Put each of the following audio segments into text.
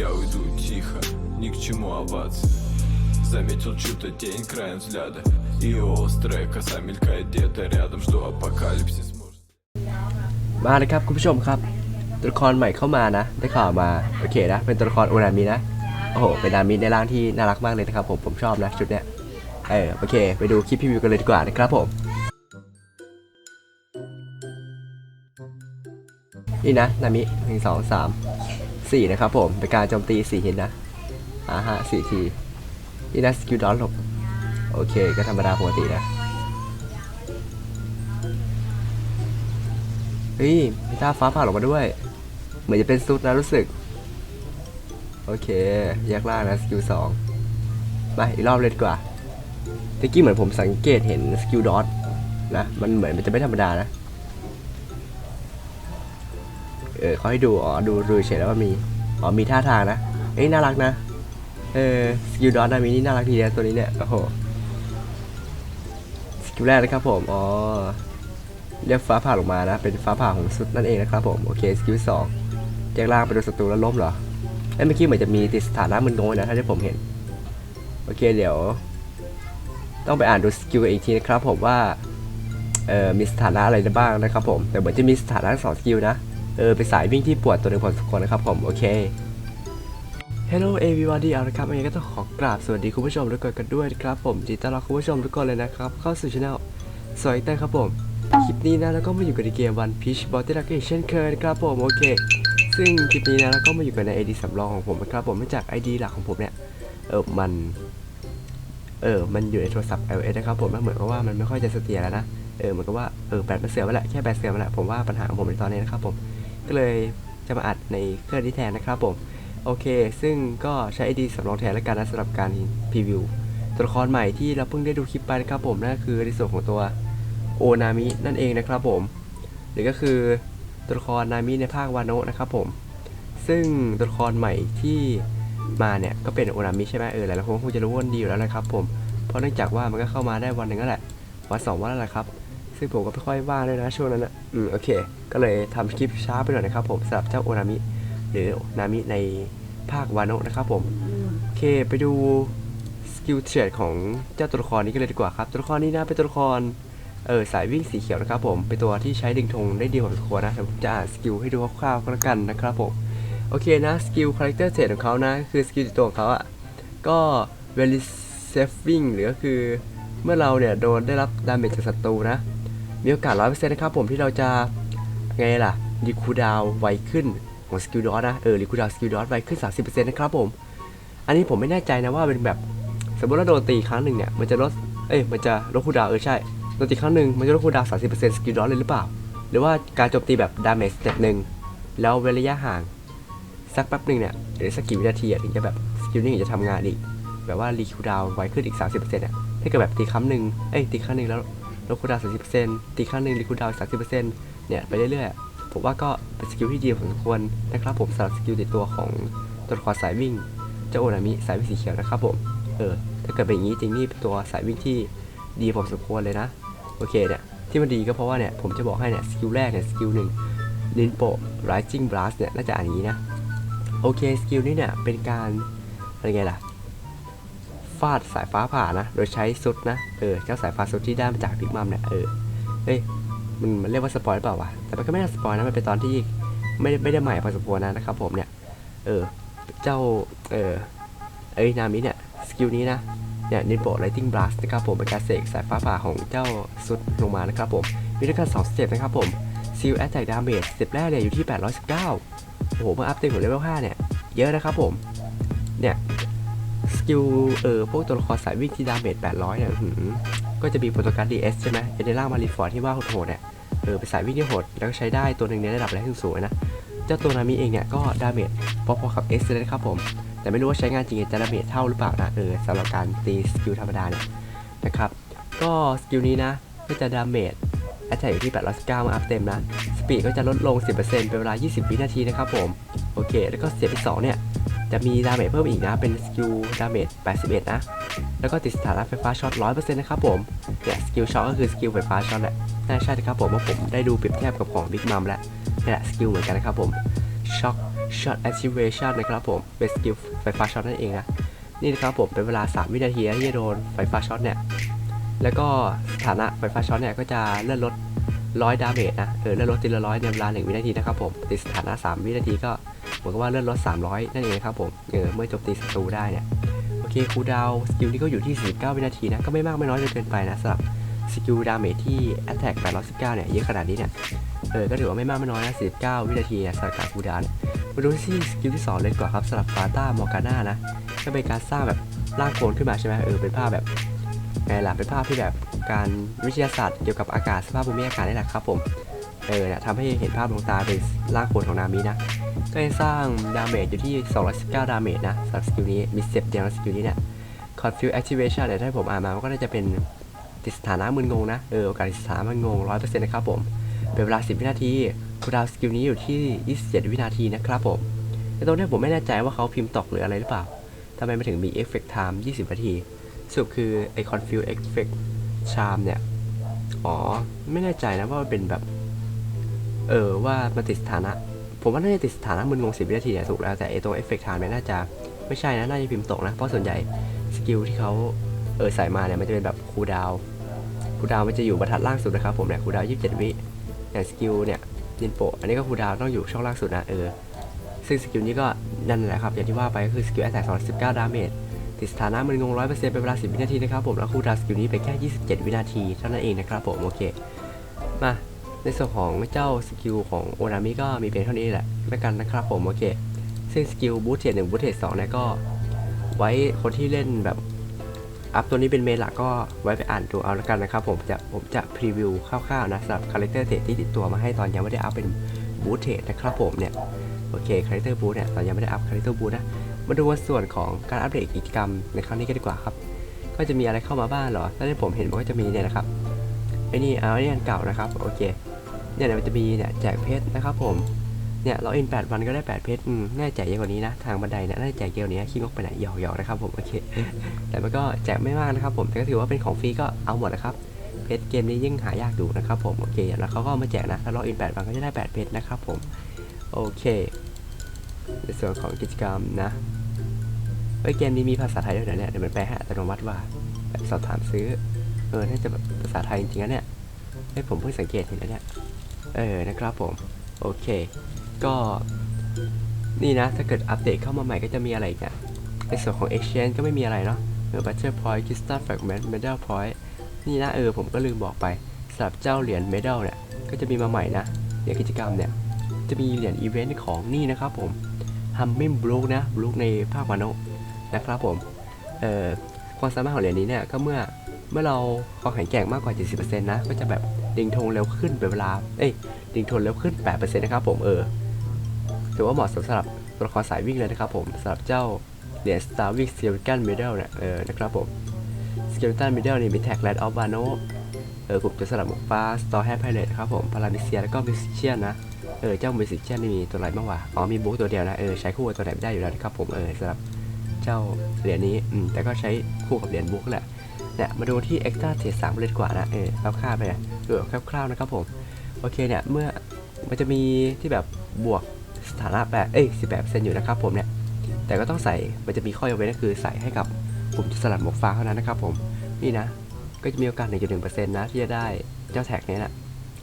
я уйду тихо, ни к чему овации Заметил чью-то тень краем взгляда И острая коса мелькает где-то рядом Жду апокалипсис может มาเลยครับคุณผู้ชมครับ ตัวละครใหม่เข้ามานะ ได้ข่าวมาโอเคนะ เป็นตัวละครโอนามินะ โอ้โห เป็นนามิในร่างที่น่ารักมากเลยนะครับผม ผมชอบนะชุดเนี้ย เออโอเค ไปดูคลิปพรีวิวกันเลยดีกว่านะครับผม นี่นะ นามิหนึ่งสองสาม สี่นะครับผมเป็นการโจมตีสี่หินนะอ่าฮะสี่ทีนี่นะสกิลดอนหลบโอเคก็ธรรมดาปกตินะเฮ้ยมีท่าฟ้าผ่าออกมาด้วย เหมือนจะเป็นซุดนะรู้สึก โอเคแยกล่างนะสกิลสองมาอีกรอบเลยดีกว่าตะกี้เหมือนผมสังเกตเห็นสกิลดอทนะ มันเหมือนมันจะไม่ธรรมดานะ เออเขาให้ดูอ๋อดูดูเฉยแล้วว่ามีอ๋อมีท่าทางนะเอ้ยน่ารักนะเออสกิลดอทนะมีนี่น่ารักดีนะตัวนี้เนี่ยโอ้โหสกิลแรกนะครับผมอ๋อเรียกฟ้าผ่าลงมานะ เป็นฟ้าผ่าของสุดนั่นเองนะครับผมโอเคสกิลสองแยกล่างไปโดนศัตรูแล้วล้มเหรอเอ้ยเมื่อกี้เหมือนจะมีติดสถานะมึนงงนะถ้าที่ผมเห็นโอเคเดี๋ยว ต้องไปอ่านดูสกิลอีกทีนะครับผมว่าเออมีสถานะอะไรบ้างนะครับผมแต่เหมือนจะมีสถานะสองสกิลนะ เออเป็นสายวิ่งที่ปวดตัวหนึ่งพอสมควรนะครับผมโอเค Hello everybody เอาละครับวันนี้ก็ต้องขอกราบสวัสดีคุณผู้ชมทุกคนกันด้วยนะครับผมยินดีต้อนรับคุณผู้ชมทุกคนเลยนะครับ เข้าสู่ช anel สวัสดีครับผม คลิปนี้นะแล้วก็มาอยู่กันในเกม One Piece Bottle Rocket เช่นเคยนครับผมโอเค ซึ่งคลิปนี้นะแล้วก็มาอยู่กันใน ID สำรองของผมนะครับผมเนื่องจาก ID หลักของผมเนี่ยเออมันเออมันอยู่ในโทรศัพท์ iOS นะครับผมแล้วเหมือนกับว่ามันไม่ค่อยจะเสถียรแล้วนะเออเหมือนกับว่าเออแบตมันเสื่อมไปแหละแค่แบตเสื่อมไปแหละผมว่าปัญหาของผมในตอนนี้นะครับผม ก็เลยจะมาอัดในเครื่องนี้แทนนะครับผมโอเค ซึ่งก็ใช้ ID สำรองแทนแล้วกันนะสำหรับการพรีวิวตัวละครใหม่ที่เราเพิ่งได้ดูคลิปไปนะครับผมนั่นคือในส่วนของตัวโอนามินั่นเองนะครับผมหรือก็คือตัวละครนามิในภาควาโนะนะครับผมซึ่งตัวละครใหม่ที่มาเนี่ยก็เป็นโอนามิใช่ไหมเออหลายๆคนคงจะรู้วันดีอยู่แล้วนะครับผมเพราะเนื่องจากว่ามันก็เข้ามาได้วันหนึ่งนั่นแหละวันสองวันนั่นแหละครับ ซึ่งผมก็ไม่ค่อยว่างเลยนะช่วงนั้นนะอืมโอเค ก็เลยทำคลิปช้าไปหน่อยนะครับผมสำหรับเจ้าโอนามิ หรือนามิในภาควาโนะนะครับผมโอเคไปดูสกิลเทรดของเจ้าตัวละครนี้กันเลยดีกว่าครับ ตัวละครนี้นะเป็นตัวละครเออสายวิ่งสีเขียวนะครับผมเป็นตัวที่ใช้ดึงธงได้ดีพอสมควนะผมจะอ่านสกิลให้ดูคร่าวๆก็แล้วกันนะครับผมโอเคนะสกิลคาแรคเตอร์เซตของเขานะคือสกิลตัวของเขาอะก็ very saving หรือก็คือเมื่อเราเนี่ยโดนได้รับดาเมจจากศัตรูนะ มีโอกาส100%นต์นะครับผมที่เราจะไงล่ะรีคูดาวไวขึ้นของสกิลดอทนะเออรีคูดาวสกิลดอทไวขึ้น 30%นะครับผม อันนี้ผมไม่แน่ใจนะว่าเป็นแบบสมมติว่าโดนตีครั้งหนึ่งเนี่ยมันจะลดเอ้ยมันจะลดคูดาวเออใช่โจมตีครั้งหนึ่งมันจะลดคูดาวน์30%สกิลดอทเลยหรือเปล่า หรือว่าการโจมตีแบบดาเมจสเต็ปหนึ่งแล้วเว้นระยะห่างสักแป๊บหนึ่งเนี่ยหรือสักกี่วินาทีถึงจะแบบสกิลนี้ถึงจะทำงานอีกแบบว่ารีคูดาวไวขึ้นอีก 30%เนี่ยถ้าเกิดแบบตีครั้งหนึ่งเอ้ยตีครั้งหนึ่งแล้ว ลดคูลดาวน์30%ตีครั้งหนึ่งรีคูลดาวน์30%เนี่ยไปเรื่อยๆ ผมว่าก็เป็นสกิลที่ดีพอสมควรนะครับผมสำหรับสกิลติดตัวของตัวละครสายวิ่งเจ้าโอนามิสายวิ่งสีเขียวนะครับผม เออ ถ้าเกิดเป็นอย่างนี้จริงนี่เป็นตัวสายวิ่งที่ดีพอสมควรเลยนะ โอเคเนี่ย ที่มันดีก็เพราะว่าเนี่ยผมจะบอกให้เนี่ยสกิลแรกเนี่ยสกิลหนึ่งลินโป Rising Blast เนี่ยน่าจะอ่านนี้นะ โอเคสกิลนี้เนี่ยเป็นการอะไรไงล่ะ ฟาดสายฟ้าผ่านะ โดยใช้ซุดนะ เออ เจ้าสายฟ้าซุดที่ได้มาจากบิ๊กมัมเนี่ย เออเฮ้ย มันมันเรียกว่าสปอยหรือเปล่าวะ แต่มันก็ไม่น่าสปอยนะ มันเป็นตอนที่ไม่ได้ไม่ได้ใหม่พอสมควรนะนะครับผมเนี่ย เออ เจ้า เออ เอ้ย นามิเนี่ย สกิลนี้นะ เนี่ยนิโปไลติงบลัสนะครับผมเป็นการเสกสายฟ้าผ่าของเจ้าสุดลงมานะครับผม มีด้วยกัน2สเต็ปนะครับผมซิลแอตแทกดาเมจสเต็ปแรกเนี่ยอยู่ที่ 819โอ้โหเมื่ออัพเต็มของเลเวล5เนี่ย เยอะนะครับผม เนี่ย สกิลเออพวกตัวละครสายวิ่งที่ดาเมจ800 เนี่ยหือก็จะมีโปรโตการดีเอสใช่ไหมเอเดล่ามารีฟอร์ดที่ว่าโหดๆเนี่ยเออเป็นสายวิ่งที่โหดแล้วก็ใช้ได้ตัวหนึ่งในระดับแรงสูงๆนะเจ้าตัวนามิเองเนี่ยก็ดาเมจพอๆกับเอสเลยนะครับผม แต่ไม่รู้ว่าใช้งานจริงจะดาเมจเท่าหรือเปล่านะเออสำหรับการตีสกิลธรรมดาเนี่ยนะครับก็สกิลนี้นะก็จะดาเมจแอตแทกอยู่ที่819มื่ออัพเต็มนะสปีดก็จะลดลง 10%เป็นเวลา 20 วินาทีนะครับผมโอเค แล้วก็สเต็ปที่2เนี่ย จะมีดาเมจเพิ่มอีกนะ เป็นสกิลดาเมจ 81 นะ แล้วก็ติดสถานะไฟฟ้าช็อต 100%นะครับผม เนี่ยสกิลช็อตก็คือสกิลไฟฟ้าช็อตแหละ น่าใช่นะครับผมว่าผมได้ดูเปรียบเทียบกับของบิ๊กมัมแล้วนี่แหละสกิลเหมือนกันนะครับผม ช็อค shot activation นะครับผม เป็นสกิลไฟฟ้าช็อตนั่นเองนะ นี่นะครับผมเป็นเวลา 3 วินาทีที่จะโดนไฟฟ้าช็อตเนี่ย แล้วก็สถานะไฟฟ้าช็อตเนี่ยก็จะเลื่อนลดร้อยดาเมจนะ เออเลื่อนลดทีละร้อยในเวลา 1 วินาทีนะครับผม ติดสถานะ 3 วินาทีก็ เหมือนกับว่าเลื่อนลด300 นั่นเองครับผมเออเมื่อโจมตีศัตรูได้เนี่ยโอเคคูดาวสกิลนี้ก็อยู่ที่ 49 วินาทีนะ ก็ไม่มากไม่น้อยจนเกินไปนะสำหรับสกิลดาเมจที่ attack 819 เนี่ยเยอะขนาดนี้เนี่ยเออก็ถือว่าไม่มากไม่น้อยนะ 49 วินาทีนะสำหรับการคูดาวมาดูที่สกิลที่ 2 เลยก่อนครับสำหรับฟาต้ามอร์กาน่านะก็เป็นการสร้างแบบร่างโคลนขึ้นมาใช่ไหมเออเป็นภาพแบบไงล่ะเป็นภาพที่แบบการวิทยาศาสตร์เกี่ยวกับอากาศสภาพภูมิอากาศนี่แหละครับผมเออเนี่ยทำให้เห็นภาพดวงตาเป็นร่างโคลนของนามินะ ก็จะสร้างดาเมจอยู่ที่ 219 ดาเมจนะสำหรับสกิลนี้มีเซฟเดียวสกิลนี้เนี่ย Confuse Activation เนี่ยถ้าผมอ่านมาก็น่าจะเป็นติดสถานะมึนงงนะ เออโอกาสติดสถานะมึนงง 100%นะครับผม เป็นเวลา 10 วินาทีคูดาวสกิลนี้อยู่ที่ 27 วินาทีนะครับผมแต่ตรงนี้ผมไม่แน่ใจว่าเขาพิมพ์ตกหรืออะไรหรือเปล่าทำไมมาถึงมี Effect Time 20 นาทีสรุปคือไอ Confuse Effect Charm เนี่ย อ๋อ ไม่แน่ใจนะว่ามันเป็นแบบ เออว่ามันติดสถานะ ผมว่าน่าจะติดสถานะมึนงง10วินาทีเนี่ยถูกแล้วแต่ไอตัว Effect Time เนี่ยน่าจะไม่ใช่นะ น่าจะพิมพ์ตกนะ เพราะส่วนใหญ่สกิลที่เขาเออใส่มาเนี่ยมันจะเป็นแบบคูดาวคูดาวมันจะอยู่บรรทัดล่างสุดนะครับผมเนี่ยคูดาวน์27วิอย่างสกิลเนี่ยยินโปะอันนี้ก็คูดาวต้องอยู่ช่องล่างสุดนะเออซึ่งสกิลนี้ก็นั่นแหละครับอย่างที่ว่าไปก็คือสกิลแอตแทก219ดาเมจติดสถานะมันงง100%เป็นเวลา10วินาทีนะครับผมแล้วคูดาวสกิลนี้ไปแค่27วินาทีเท่านั้นเองนะครับผมโอเคมา ในส่วนของเจ้าสกิลของโอนามิก็มีเพียงเท่านี้แหละแล้วกันนะครับผมโอเค ซึ่งสกิลบูทเทสหนึ่งบูทเทสสองเนี่ยก็ ไว้คนที่เล่นแบบอัพตัวนี้เป็นเมนหลักก็ไว้ไปอ่านดูเอาแล้วกันนะครับผมจะผมจะพรีวิวคร่าวๆนะสำหรับคาแรคเตอร์เทรดที่ติดตัวมาให้ตอนยังไม่ได้อัพเป็นบูทเทรดนะครับผมเนี่ยโอเคคาแรคเตอร์บูทเนี่ยตอนยังไม่ได้อัพคาแรคเตอร์บูทนะมาดูว่าส่วนของการอัปเดตกิจกรรมในครั้งนี้กันดีกว่าครับ ก็จะมีอะไรเข้ามาบ้างเหรอถ้าที่ผมเห็นมันก็จะมีเนี่ยนะครับไอ้นี่เอาเนี่ยเก่านะครับ โอเค เนี่ยเดี๋ยวมันจะมีเนี่ยแจกเพชรนะครับผม เนี่ยเราอิน8วันก็ได้8เพชรอืมน่าแจกเยอะกว่านี้นะ ทางบันไดเนี่ยน่าแจกเยอะกว่านี้ขี้งกไปไหนหยอกๆนะครับผมโอเค แต่มันก็แจกไม่มากนะครับผมแต่ก็ถือว่าเป็นของฟรีก็เอาหมดนะครับเพชรเกมนี้ยิ่งหายากดูนะครับผมโอเคแล้วเขาก็มาแจกนะถ้าเราอิน8วันก็จะได้8เพชรนะครับผมโอเค ในส่วนของกิจกรรมนะเอ้ยเกมนี้มีภาษาไทยด้วยเหรอเนี่ยเดี๋ยวมันแปลให้อัตโนมัติว่าแบบสอบถามซื้อเออน่าจะแบบภาษาไทยจริงๆนะเนี่ยเอ้ผมเพิ่งสังเกตเห็นนะเนี่ย เออนะครับผม โอเค ก็นี่นะ ถ้าเกิดอัปเดตเข้ามาใหม่ก็จะมีอะไรอีกอะในส่วนของ Exchange ก็ไม่มีอะไรเนาะเออ Battle Point Crystal Fragment Medal Point นี่นะเออผมก็ลืมบอกไปสำหรับเจ้าเหรียญ Medal เนี่ย ก็จะมีมาใหม่นะเหรียญกิจกรรมเนี่ย จะมีเหรียญอีเวนต์ของนี่นะครับผมฮัมมิมบลูนะบลูในภาควานโนะนะครับผม เอ่อความสามารถของเหรียญนี้เนี่ยก็เมื่อเมื่อเราความแข็งแกร่งมากกว่า 70%นะ ก็จะแบบ ดิงทงเร็วขึ้นเป็นเวลา เอ้ย ดิงทงเร็วขึ้น 8%นะครับผม เออ ถือว่าเหมาะสำหรับตัวละครสายวิ่งเลยนะครับผมสำหรับเจ้าเหรียญ Star w i c Skeleton Medal เนี่ย เออ นะครับผม Skeleton Medal นี่มีแท็ก Land of Wano เออกลุ่มจะสลับหมวกฟ้า Store Head Pilot ครับผม พารามิเซียแล้วก็มิสเชียนนะ เออ เจ้ามิสิเชียนนี่มีตัวอะไรบ้างวะ อ๋อ มีบุ๊กตัวเดียวนะ เออ ใช้คู่กับตัวไหนไม่ได้อยู่แล้วนะครับผม เออสำหรับเจ้าเหรียญนี้ อืม แต่ก็ใช้คู่กับเหรียญบุ๊กแหละเนี่ยมาดูที่ extra เทสสามเลยดีกว่านะ เออคร่าวๆไปนะ เออคร่าวๆนะครับผม โอเคเนี่ย เมื่อมันจะมีที่แบบบวกสถานะแปดเอ้ยสิบแปดเปอร์เซ็นต์อยู่นะครับผมเนี่ย แต่ก็ต้องใส่ มันจะมีข้อยกเว้นก็คือใส่ให้กับกลุ่มสลัดหมวกฟ้าเท่านั้นนะครับผม นี่นะ ก็จะมีโอกาส 1.1%นะที่จะได้เจ้าแท็กเนี้ยนะ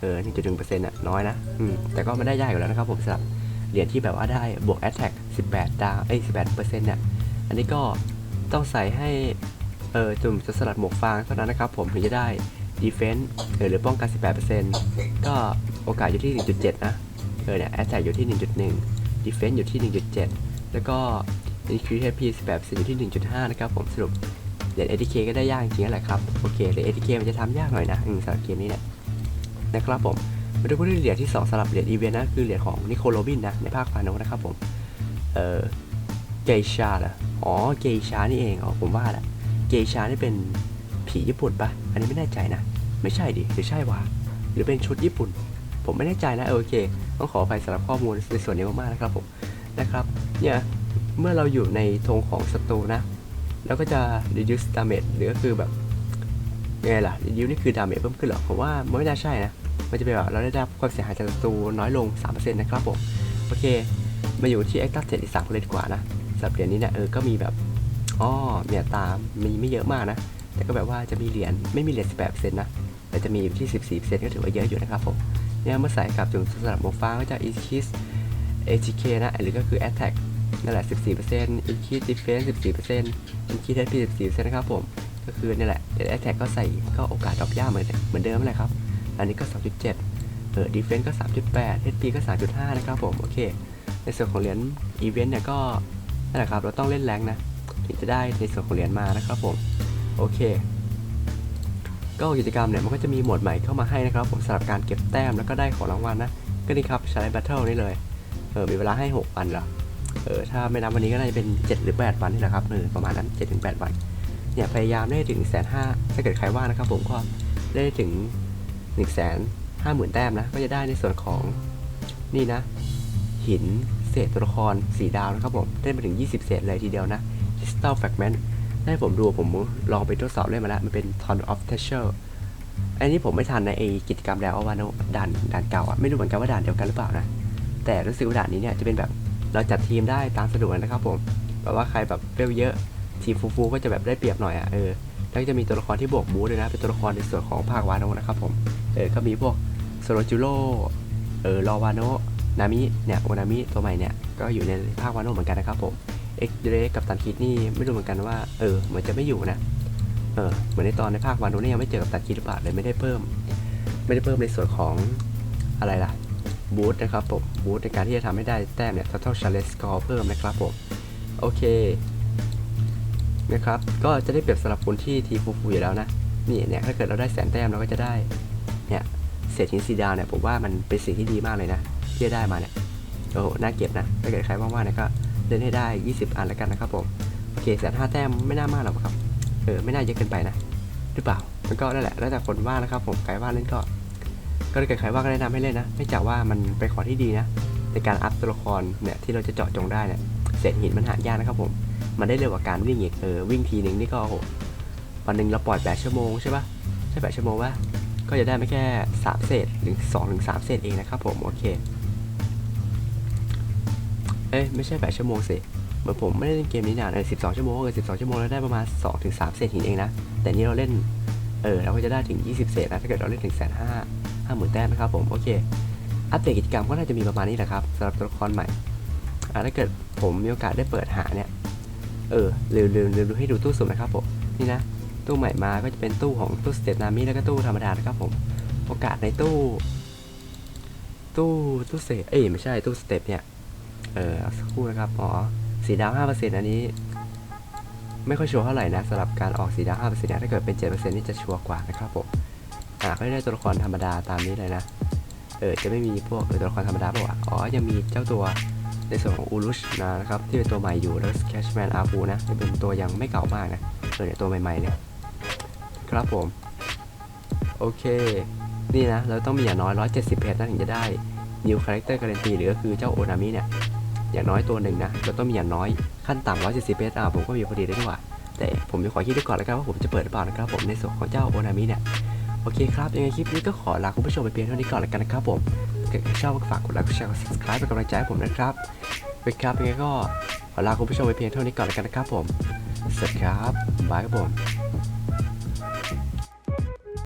เออ 1.1%น่ะน้อยนะ อืม แต่ก็ไม่ได้ยากอยู่แล้วนะครับผมสำหรับเหรียญที่แบบว่าได้บวก attack 18 ดาว เอ้ย 18%เนี่ย อันนี้ก็ต้องใส่ให้ เออจุ่มจะสลัดหมวกฟางเท่านั้นนะครับผมถึงจะได้ defense เออหรือป้องกัน 18%ก็โอกาสอยู่ที่ 1.7 นะ เออเนี่ย attack อยู่ที่ 1.1 defense อยู่ที่ 1.7 แล้วก็ increase HP 18%อยู่ที่ 1.5 นะครับผมสรุปเหรียญ ATK ก็ได้ยากจริงๆแหละครับ โอเคเหรียญ ATK มันจะทำยากหน่อยนะสำหรับเกมนี้เนี่ยนะครับผมมาดูผู้ที่เหรียญที่ 2สำหรับเหรียญอีเวนต์นะ คือเหรียญของนิโคลโรบินนะ ในภาคฟาโนนะครับผม เอ่อเกชาเหรออ๋อเกชานี่เองอ๋อผมว่าแหละเกชานี่เป็นผีญี่ปุ่นปะอันนี้ไม่แน่ใจนะ ไม่ใช่ดิหรือใช่วะหรือเป็นชุดญี่ปุ่น ผมไม่แน่ใจนะโอเคต้องขออภัยสำหรับข้อมูลในส่วนนี้มากๆนะครับผมนะครับเนี่ยเมื่อเราอยู่ในธงของศัตรูนะแล้วก็จะ reduce damage หรือก็คือแบบยังไงล่ะ reduce นี่คือ damage เพิ่มขึ้นเหรอผมว่ามันไม่น่าใช่นะมันจะเป็นแบบเราได้รับความเสียหายจากศัตรูน้อยลง 3%นะครับผมโอเค มาอยู่ที่ Extra 7อีก3เลยดีกว่านะสำหรับเหรียญนี้เนี่ยเออก็มีแบบอ๋อเนี่ยตามมีไม่เยอะมากนะ แต่ก็แบบว่าจะมีเหรียญไม่มีเหรียญ18%นะ แต่จะมีอยู่ที่ 14%ก็ถือว่าเยอะอยู่นะครับผมเนี่ยเมื่อใส่กับจุดสำหรับโมฟ้าก็จะ increase ATK นะ หรือก็คือ attack นั่นแหละ 14% increase defense 14% increase HP 14%นะครับผม ก็คือนี่แหละ attack ก็ใส่ก็โอกาสดรอปยากเหมือนเหมือนเดิมนั่นแหละครับ อันนี้ก็ 2.7เออ defense ก็ 3.8 HP ก็ 3.5 นะครับผม โอเค ในส่วนของเหรียญ event เนี่ยก็นั่นแหละครับ เราต้องเล่นแรงนะ ถึงจะได้ในส่วนของเหรียญมานะครับผม โอเค ก็กิจกรรมเนี่ยมันก็จะมีโหมดใหม่เข้ามาให้นะครับ ผมสำหรับการเก็บแต้มแล้วก็ได้ของรางวัลนะ ก็นี่ครับใช้ battle นี่เลยเออมีเวลาให้ 6 วันเหรอเออถ้าไม่นับวันนี้ก็น่าจะเป็น 7 หรือ 8 วันนี่แหละครับเออประมาณนั้น7ถึง8วันเนี่ยพยายามได้ถึงแสนห้าถ้าเกิดใครว่านะครับผมก็ได้ถึง1นึ่งแสนห้าหมื่นแต้มนะก็จะได้ในส่วนของนี่นะ หินเศษตัวละครสีดาวนะครับผมได้ไปถึง 20 เศษเลยทีเดียวนะ Crystal Fragment ได้ผมดูผมลองไปทดสอบเล่นมาแล้ว มันเป็น Ton of Treasure อันนี้ผมไม่ทันในไอกิจกรรมแล้วว่าด่านด่านเก่าอะไม่รู้เหมือนกันว่าด่านเดียวกันหรือเปล่านะแต่รู้สึกว่าด่านนี้เนี่ยจะเป็นแบบเราจัดทีมได้ตามสะดวกนะครับผมแบบว่าใครแบบเร็วเยอะทีมฟูๆก็จะแบบได้เปรียบหน่อยอะเออแล้วก็จะมีตัวละครที่บวกบูด้วยนะเป็นตัวละครในส่วนของภาควาโนนะครับผมเออก็มีพวกโซโรจูโร่เออรอวาโนนามิเนี่ยโอนามิตัวใหม่เนี่ยก็อยู่ในภาควาโนเหมือนกันนะครับผม เอ็กเดรกับตันคิดนี่ไม่รู้เหมือนกันว่า เออเหมือนจะไม่อยู่นะเออเหมือนในตอนในภาควาโนะเนี่ยังไม่เจอกับตันคิดหรือเปล่าเลยไม่ได้เพิ่ม ไม่ได้เพิ่มในส่วนของอะไรล่ะบูธนะครับผมบูธในการที่จะทำให้ได้แต้มเนี่ย total challenge score เพิ่มนะครับผม โอเคนะครับก็จะได้เปรียบสำหรับคนที่ทีฟูฟูอยู่แล้วนะนี่เนี่ยถ้าเกิดเราได้แสนแต้มเราก็จะได้เนี่ยเศษหินสีดาวเนี่ยผมว่ามันเป็นสิ่งที่ดีมากเลยนะที่ได้มาเนี่ยโอ้โหน่าเก็บนะถ้าเกิดใครว่างๆเนี่ยก็ เล่นให้ได้ 20 อันแล้วกันนะครับผมโอเคแสนห้าแต้มไม่น่ามากหรอกครับเออไม่น่าเยอะเกินไปนะหรือเปล่ามันก็นั่นแหละแล้วแต่คนว่านะครับผมใครว่าเล่นก็ ก็ถ้าเกิดใครว่าก็แนะนำให้เล่นนะเนื่จากว่ามันเป็นของที่ดีนะในการอัพตัวละครเนี่ยที่เราจะเจาะจงได้เนี่ยเศษหินมันหายากนะครับผมมันได้เร็วกว่าการวิ่งอีกเออวิ่งทีนึงนี่ก็โอ้โหวันหนึ่งเราปล่อย8ชั่วโมงใช่ปะใช่8ชั่วโมงวะก็จะได้ไม่แค่3เศษหรือ2ถึง3เศษเองนะครับผมโอเค เอ้ยไม่ใช่ 8 ชั่วโมงสิเหมือนผมไม่ได้เล่นเกมนี้นานเออ12 ชั่วโมงเออ12 ชั่วโมงแล้วได้ประมาณ2ถึง3เศษหินเองนะ แต่นี่เราเล่น เออเราก็จะได้ถึง 20 เศษนะ ถ้าเกิดเราเล่นถึงแสนห้าห้าหมื่นแต้มนะครับผม โอเค อัปเดตกิจกรรมก็น่าจะมีประมาณนี้แหละครับสำหรับตัวละครใหม่อ่าถ้าเกิดผมมีโอกาสได้เปิดหาเนี่ย เออลืมลืมลืมดูให้ดูตู้สุ่มนะครับผม นี่นะ ตู้ใหม่มาก็จะเป็นตู้ของตู้สเตตนามิแล้วก็ตู้ธรรมดานะครับผม โอกาสในตู้ ตู้ตู้เศษ เอ้ยไม่ใช่ตู้สเตปเนี่ย เออสักครู่นะครับอ๋อสีดาว5%อันนี้ ไม่ค่อยชัวร์เท่าไหร่นะสำหรับการออกสีดาว5%เซ็นี่ยถ้าเกิดเป็น7%นี่จะชัวร์กว่านะครับผมอ่าก็ได้ตัวละครธรรมดาตามนี้เลยนะเออจะไม่มีพวกเออตัวละครธรรมดาป่าวะอ๋อยังมีเจ้าตัวในส่วนของอูรุชนะครับที่เป็นตัวใหม่อยู่แล้วแคชแมนอาฟูนะจะเป็นตัวยังไม่เก่ามากนะเออเนี่ตัวใหม่ๆเนี่ยครับผม โอเค นี่นะ เราต้องมีอย่างน้อย 170 เพชรนะถึงจะได้ New Character Guarantee หรือก็คือเจ้าโอนามิเนี่ย อย่างน้อยตัวหนึ่งนะเราต้องมีอย่างน้อยขั้นต่ำ170เพชรอ่าผมก็มีพอดีเลยดีกว่าแต่ผมจะขอคิดดูก่อนแล้วกันว่าผมจะเปิดหรือเปล่านะครับผมในส่วนของเจ้าโอนามิเนี่ยโอเคครับยังไงคลิปนี้ก็ขอลาคุณผู้ชมไปเพียงเท่านี้ก่อนแล้วกันนะครับผมถ้าเกิดชอบก็ฝากกดไลค์กดแชร์กด subscribe เป็นกำลังใจให้ผมนะครับไปครับยังไงก็ขอลาคุณผู้ชมไปเพียงเท่านี้ก่อนแล้วกันนะครับผมสวัสดีครับบายครับผม